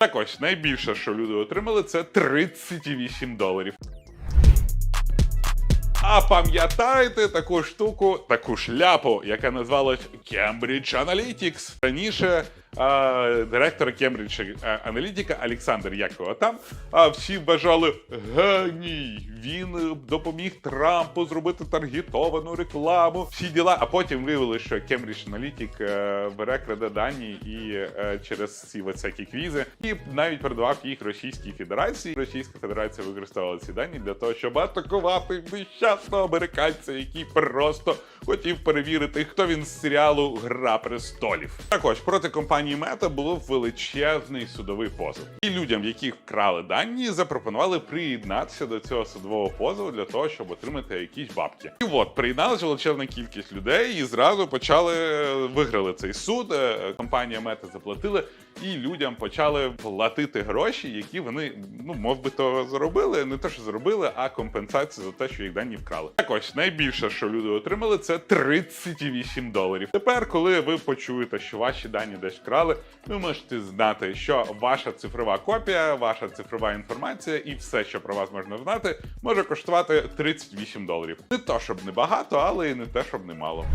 Так ось найбільше, що люди отримали, це 38 доларів. А пам'ятаєте таку штуку, таку шляпу, яка називалась Cambridge Analytics? Раніше директор Cambridge Analytica Олександр Якова там. А всі вважали геній. Він е, допоміг Трампу зробити таргетовану рекламу. Всі діла. А потім виявилося, що Cambridge Analytic е, бере краде дані і е, через ці всякі квізи, і навіть передавав їх Російській Федерації. Російська Федерація використовувала ці дані для того, щоб атакувати нещасного американця, який просто хотів перевірити, хто він з серіалу Гра престолів. Також проти компанії Мета було величезний судовий позов. І людям, яких вкрали дані, запропонували приєднатися до цього судового позову для того, щоб отримати якісь бабки. І от приєдналася величезна кількість людей, і зразу почали виграли цей суд. Е, Компанія Мета заплатила, і людям почали платити гроші, які вони ну мов би то заробили. Не те, що заробили, а компенсацію за те, що їх дані вкрали. Так ось найбільше, що люди отримали, це 38 доларів. Тепер, коли ви почуєте, що ваші дані десь вкрали, ви можете знати, що ваша цифрова копія, ваша цифрова інформація і все, що про вас можна знати, може коштувати 38 доларів. Не то щоб не багато, але і не те, щоб не мало.